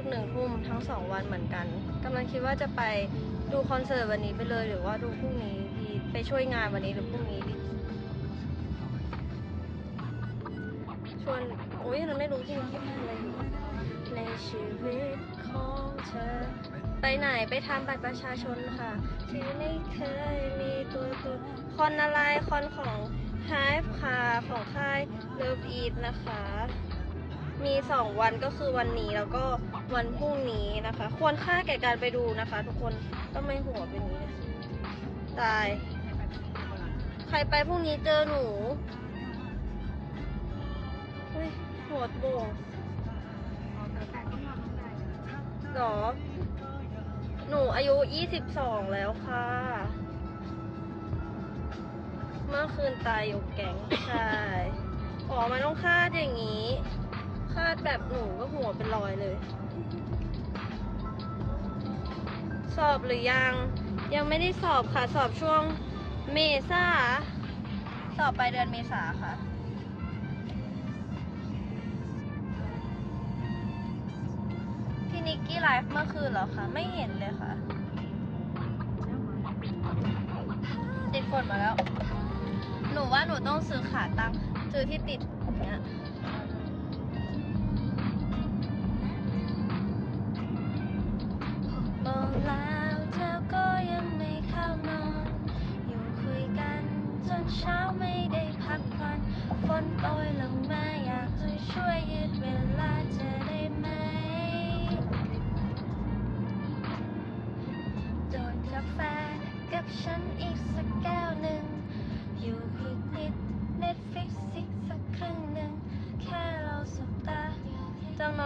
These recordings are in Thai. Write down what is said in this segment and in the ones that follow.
กหนึ่งทุ่มทั้งสองวันเหมือนกันกำลังคิดว่าจะไปดูคอนเสิร์ตวันนี้ไปเลยหรือว่าดูพรุ่งนี้ดีไปช่วยงานวันนี้หรือพรุ่งนี้ดีชวนโอ้ยเราไม่รู้จริงที่ทำอะไรอยู่ในชีวิตของเธอ ไปไหนไปทำบัตรประชาชนค่ะที่ไม่เคยมีตัวตนคอนอะไรคอนของ Hive ค่ะของค่าย Love Eat นะคะ มีสองวันก็คือวันนี้แล้วก็วันพรุ่งนี้นะคะ ควรค่าแก่การไปดูนะคะ ทุกคนต้องไม่หัวเป็นนี้นะตาย ใครไปพรุ่งนี้เจอหนูเฮ้ยหัวโบงหรอ หนูอายุ 22 แล้วค่ะ เมื่อคืนตายอยกแก๊งใช่อ๋อมันต้องคาดอย่างนี้ รอยเลย สอบหรือยัง ยังไม่ได้สอบค่ะ สอบช่วงเมษาสอบไปลายเดือนเมษาค่ะพี่นิกกี้ไลฟ์เมื่อคืนเหรอคะไม่เห็นเลยค่ะติดฝนมาแล้ว หนูว่าหนูต้องซื้อขาตั้งซื้อที่ติด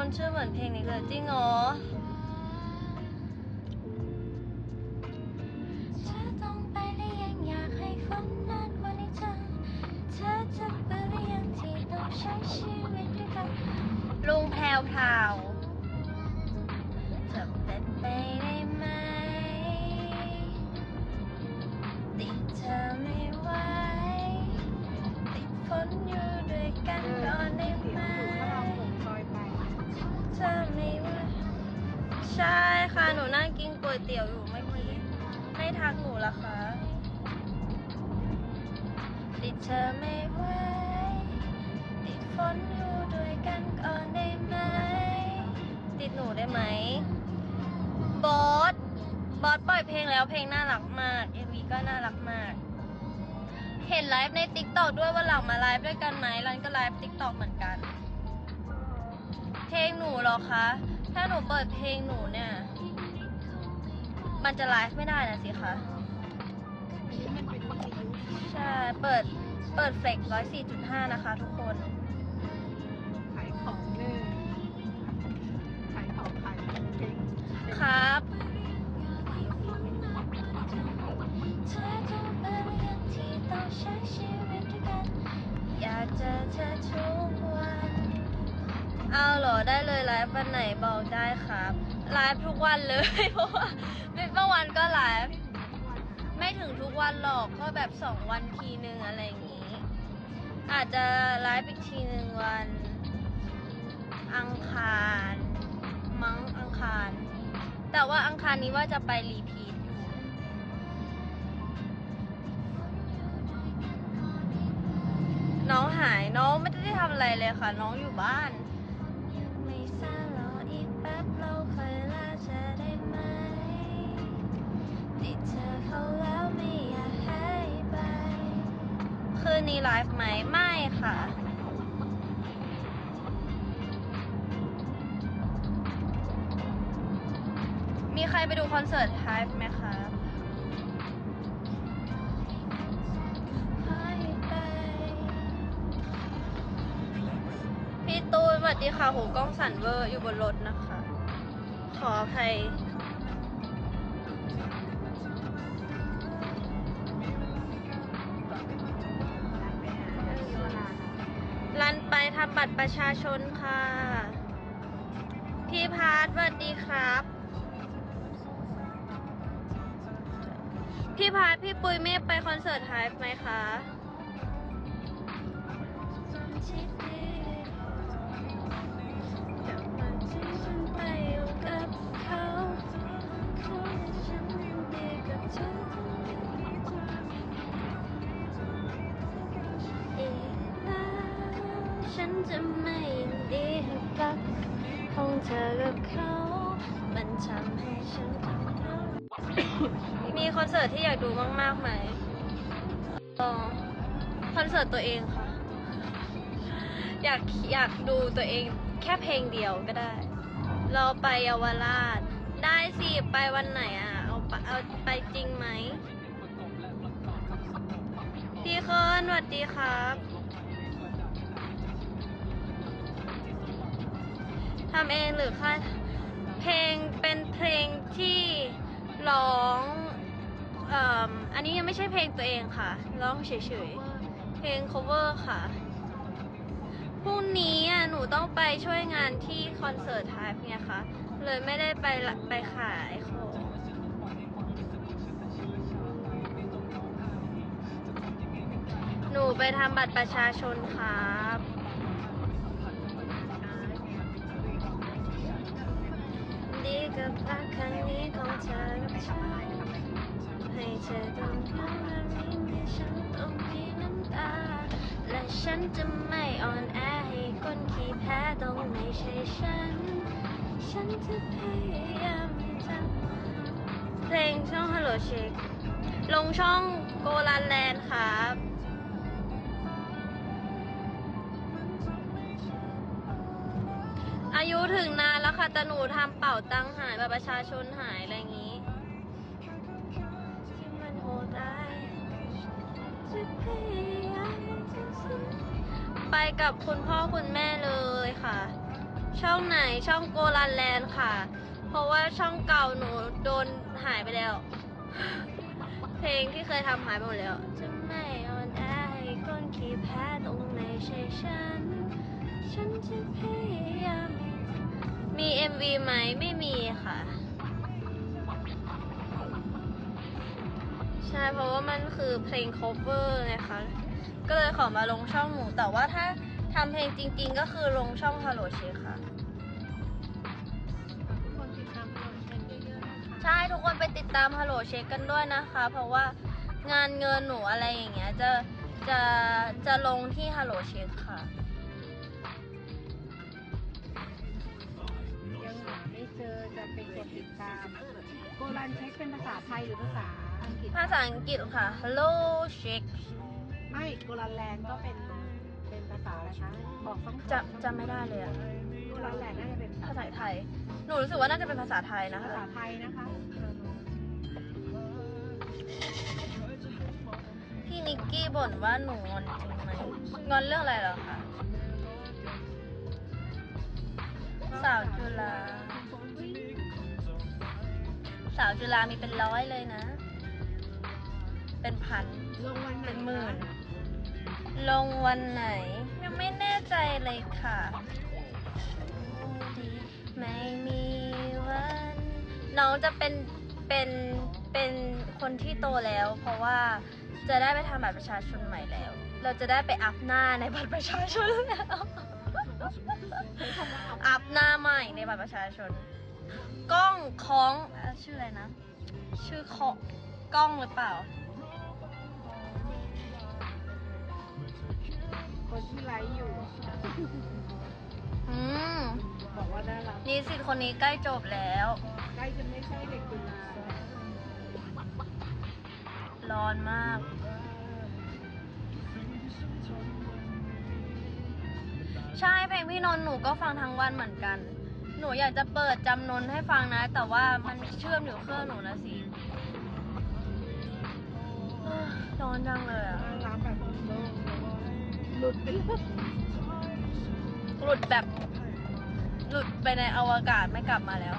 จำนนชื่อเห ยเตี๋ยวอยู่เมื่อกี้ไม่ทักหนูละคะติดเธอไม่ไหวติดฝนอยู่ด้วยกันก่อนได้ไหม ติดหนูได้ไหมบอสบอสปล่อยเพลงแล้วเพลงน่ารักมากเอวีก็น่ารักมาก เห็นไลฟ์ในติ๊กต็อกด้วยวันหลังมาไลฟ์ด้วยกันไหมรันก็ไลฟ์ติ๊กต็อกเหมือนกัน เพลงหนูหรอคะ ถ้าหนูเปิดเพลงหนูเนี่ย มันจะไลฟ์ไม่ได้นะสิคะใช่ เปิด เปิดเฟกร้อยสี่จุดห้านะคะทุกคน ขายของหนึ่งขายของขายของเก่งครับเธอจะเบื่อหรือยังที่ต้องใช้ชีวิตด้วยกันอยากเจอเธอทุกวัน เอาเหรอได้เลยไลฟ์วันไหนบอกได้ครับไลฟ์ทุกวันเลยเพราะว่า ไม่บางวันก็ไลฟ์ไม่ถึงทุกวันหรอกก็แบบสองวันทีนึงอะไรอย่างนี้ อาจจะไลฟ์อีกทีหนึ่งวัน อังคาร มั้งอังคาร แต่ว่าอังคารนี้ว่าจะไปรีพีทน้องหายน้องไม่ได้ทำอะไรเลยค่ะ น้องอยู่บ้าน ไลฟ์ไหมไม่ค่ะมีใครไปดูคอนเสิร์ตไลฟ์ไหมคะพี่ตูนสวัสดีค่ะ หูกล้องสั่นเวอร์อยู่บนรถนะคะ ขออภัย บัตรประชาชนค่ะ พี่พาร์ทสวัสดีครับ พี่พาร์ทพี่ปุยเมฆไปคอนเสิร์ตไฮฟ์ไหมคะ มีคอนเสิร์ตที่อยากดูมากๆไหมคอนเสิร์ตตัวเองค่ะ อยากอยากดูตัวเองแค่เพลงเดียวก็ได้ เราไปเยาวราช ได้สิไปวันไหนอะ เอาไปเอาไปจริงไหมพี่เคิร์นสวัสดีครับทำเองหรือค่ายเพลงเป็นเพลงที่ ร้องเอ่มอันนี้ยังไม่ใช่เพลงตัวเองค่ะ ร้องเฉยๆ เพลง cover ค่ะ พรุ่งนี้อะหนูต้องไปช่วยงานที่คอนเสิร์ตไทป์ไงคะ เลยไม่ได้ไปไปขายของ หนูไปทำบัตรประชาชนครับดีกับรักครั้งนี้ของเธอ กับฉันให้เธอต้องย้ำและมีให้ฉันต้องมีน้ำตา และฉันจะไม่อ่อนแอให้คนขี้แพ้ต้องไม่ใช่ฉัน ฉันจะพยายามให้ทำเพลงช่อง Hello Shake ลงช่องโกลันแลนด์ครับอายุถึงนานแล้วค่ะแต่หนูทำเป่าตังหายแบบประชาชนหายอะไรอย่างนี้ ไปกับคุณพ่อคุณแม่เลยค่ะ ช่องไหนช่องโกลันแลนด์ค่ะ เพราะว่าช่องเก่าหนูโดนหายไปแล้ว เพลงที่เคยทำหายไปหมดแล้วจะไม่อ่อนแอให้คนขี้แพ้ต้องไม่ใช่ฉัน ฉันจะพยายามมี MV ไหมไม่มีค่ะ เพราะว่ามันคือเพลง cover ไงคะ ก็เลยขอมาลงช่องหนูแต่ว่าถ้าทำเพลงจริง ๆ ก็คือลงช่อง Hello c h e ค่ะคนติดตามเราเช็คเยอะๆนะคะใช่ทุกคนไปติดตาม Hello c h e กันด้วยนะคะ เพราะว่างานเงินหนูอะไรอย่างเงี้ยจะจะจะลงที่ Hello c h e ค่ะ ยังหาไม่เจอจะไปกดติดตาม โกลันเช็คเป็นภาษาไทยหรือภาษา อังกฤษภาษาอังกฤษค่ะ Hello c h e ไม่โกลันแลนด์ก็เป็นเป็นภาษาอะไรคะบอกต้องจะจำไม่ได้เลยอะโกลันแลนด์น่าจะเป็นภาษาไทย หนูรู้สึกว่าน่าจะเป็นภาษาไทยนะภาคะษาไทยนะคะพี่นิกกี้บ่นว่าหนูงอนจริงไหมงอนเรื่องอะไรเหรอคะสาวจุฬาสาวจุฬามีเป็นร้อยเลยนะ เป็นพันลงวันไหนเป็นหมื่น ลงวันไหน ยังไม่แน่ใจเลยค่ะ ไม่มีวัน น้องจะเป็นเป็นเป็นคนที่โตแล้ว เพราะว่าจะได้ไปทำบัตรประชาชนใหม่แล้ว เราจะได้ไปอัพหน้าในบัตรประชาชนแล้ว อัพหน้าใหม่ในบัตรประชาชน กล้องค้องเอ่อชื่ออะไรนะ ชื่อเคาะกล้องหรือเปล่า คนที่ไลฟ์อยู่ อืมบอกว่าน่ารักนิสิตคนนี้ใกล้จบแล้ว ใกล้จะไม่ใช่เด็กจุฬาร้อนมาก ใช่เพลงพี่นนท์หนูก็ฟังทั้งวันเหมือนกัน หนูอยากจะเปิดจำนนให้ฟังนะ แต่ว่ามันเชื่อมอยู่เครื่องหนูนะสิเอ้อร้อนจังเลยอะ หลุดไปเลยหลุดแบบ หลุดไปในอวกาศไม่กลับมาแล้ว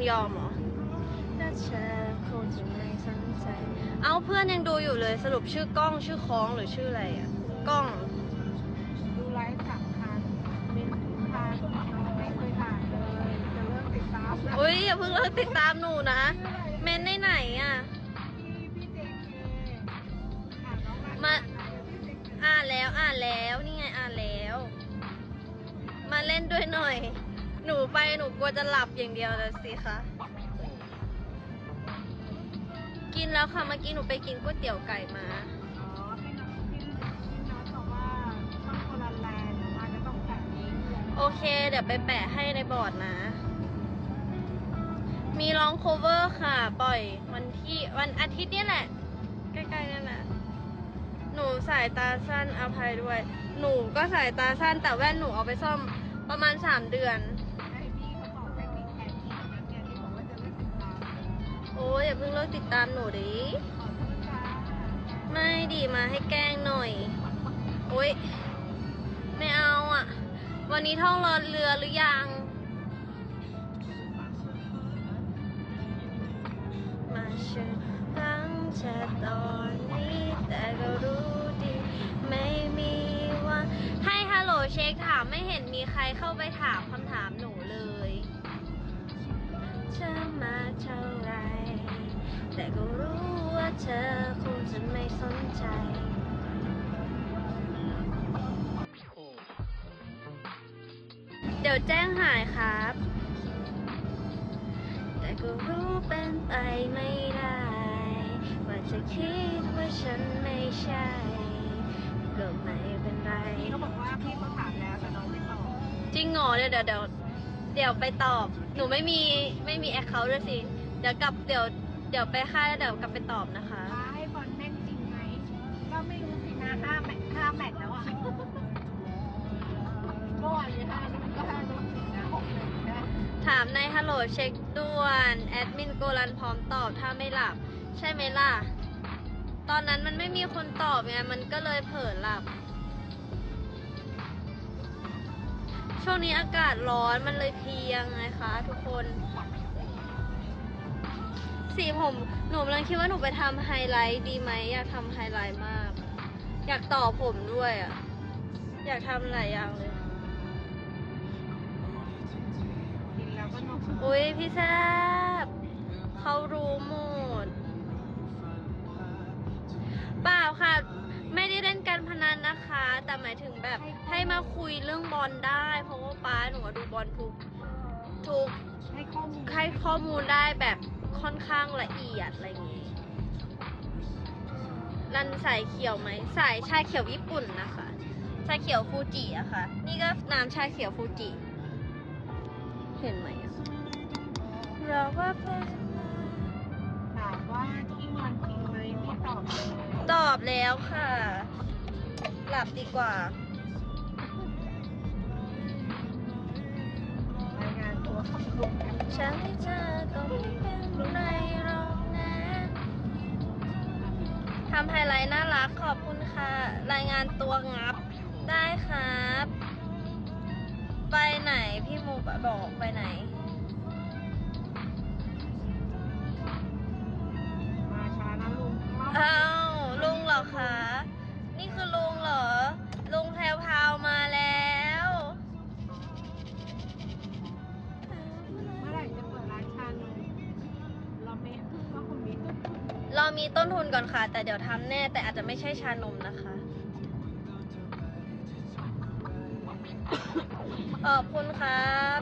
ำยอมเหรอถ้าเธอคงจะไม่สนใจ เอาเพื่อนยังดูอยู่เลยสรุปชื่อกล้องชื่อคล้องหรือชื่ออะไรอะกล้อง ดูไลฟ์สามครั้งเป็นพาไม่เคยผ่านเลยจะเลิกติดตามอุ้ยอย่าเพิ่งเลิกติดตามหนูนะ เมนในไหนอะ พี่เจเคอ่านน้องมาอ่านแล้วอ่านแล้วนี่ไงอ่านแล้ว มาเล่นด้วยหน่อย หนูไปหนูกลัวจะหลับอย่างเดียวเลยสิคะ กินแล้วค่ะเมื่อกี้หนูไปกินก๋วยเตี๋ยวไก่มา อ๋อพี่น้องพี่พี่น้องบอกว่าช่องโคลันแลนด์มาก็ต้องแบบนี้โอเค เดี๋ยวไปแปะให้ในบอร์ดนะ มีร้องโคเวอร์ค่ะ ปล่อยวันที่วันอาทิตย์เนี่ยแหละ ใกล้ๆนั่นแหละ หนูสายตาสั้นอภัยด้วย หนูก็สายตาสั้นแต่แว่นหนูเอาไปซ่อมประมาณ 3 เดือน เพิ่งเลิกติดตามหนูดิ ไม่ดีมาให้แกล้งหน่อย โอ๊ย ไม่เอาอะ วันนี้ท่องรอเรือหรือยัง มาเชื่อหลังจาตอนนี้แต่ก็รู้ดี ไม่มีว่า ให้ฮัลโหลเช็คถามไม่เห็นมีใครเข้าไปถามคำถามหนูเลยจะมาเท่าไร แต่ก็รู้ว่าเธอคงจะไม่สนใจ เดี๋ยวแจ้งหายครับ แต่ก็รู้เป็นไปไม่ได้ ว่าจะคิดว่าฉันไม่ใช่ ก็ไม่เป็นไร พี่เขาบอกว่าพี่เขาถามแล้วแต่น้องไม่ตอบจริงเหรอเดี๋ยวเดี๋ยวเดี๋ยวเดี๋ยวไปตอบ หนูไม่มีไม่มีแอคเคาท์ด้วยสิ เดี๋ยวกลับเดี๋ยวเดี๋ยวไปค่ายแล้วเดี๋ยวกลับไปตอบนะคะ ว่าให้บอลแม่นจริงไหม ก็ไม่รู้สินะห้าแมตช์ห้าแมตช์แล้วอะเมื่อวานนี้ห้าลูกก็ห้าลูกสินะหกเลยนะถามในฮัลโหลเช็คด่วนแอดมินโกลันพร้อมตอบถ้าไม่หลับ ใช่ไหมล่ะ ตอนนั้นมันไม่มีคนตอบไงมันก็เลยเผลอหลับ ช่วงนี้อากาศร้อนมันเลยเพลียไงคะทุกคน สีผม หนูกำลังคิดว่าหนูไปทำไฮไลท์ดีไหมอยากทำไฮไลท์มาก อยากต่อผมด้วยอะ อยากทำหลายอย่างเลย กินแล้วก็นอนอุ้ยพี่แซบเขารู้หมดเปล่าค่ะ ไม่ได้เล่นการพนันนะคะ แต่หมายถึงแบบให้มาคุยเรื่องบอลได้ เพราะว่าป้าหนูอะดูบอลทุกทุกให้ข้อมูลให้ข้อมูลได้แบบ ค่อนข้างละเอียดอะไรอย่างงี้ รันสายเขียวไหมสายชาเขียวญี่ปุ่นนะคะ ชาเขียวฟูจิอะค่ะ นี่ก็น้ำชาเขียวฟูจิ เห็นไหมอะเราว่าเป็นถามว่าที่งอนจริงไหมพี่ตอบเลยตอบแล้วค่ะ หลับดีกว่า ฉันเธอก็ไม่เป็นไรหรอกนะทำไฮไลท์น่ารักขอบคุณค่ะ รายงานตัวงับได้ครับ ไปไหนพี่มูบบอกไปไหน เรามีต้นทุนก่อนค่ะ แต่เดี๋ยวทำแน่ แต่อาจจะไม่ใช่ชานมนะคะ ขอบคุณครับ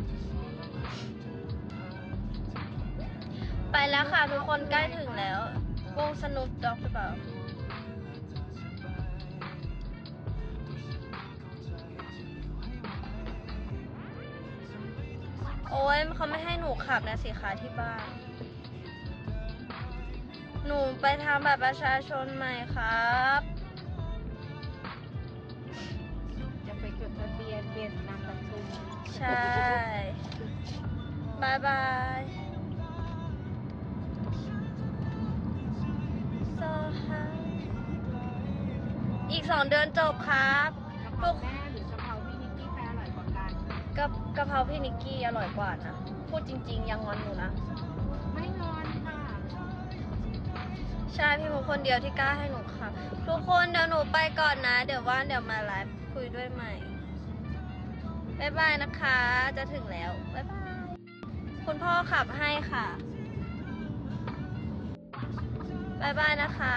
ไปแล้วค่ะ ทุกคนใกล้ถึงแล้ววงสนุปด็อกหรือเปล่าโอ้ยเขาไม่ให้หนูขับนะสิคะที่บ้าน หนูไปทำบัตรประชาชนใหม่ครับ จะไปจดทะเบียนเปลี่ยนนามสกุลใช่ บายบายโซฮาอีกสองเดือนจบครับกะเพราแม่หรือกะเพราพี่นิกกี้ใครอร่อยกว่ากัน กับกะเพราพี่นิกกี้อร่อยกว่านะ พูดจริง ๆ ยังงอนหนูนะ ใช่พี่มูคนเดียวที่กล้าให้หนูค่ะ ทุกคนเดี๋ยวหนูไปก่อนนะ เดี๋ยวว่างเดี๋ยวมาไลฟ์คุยด้วยใหม่บ๊ายบายนะคะ จะถึงแล้วบ๊ายบายคุณพ่อขับให้ค่ะบ๊ายบายนะคะ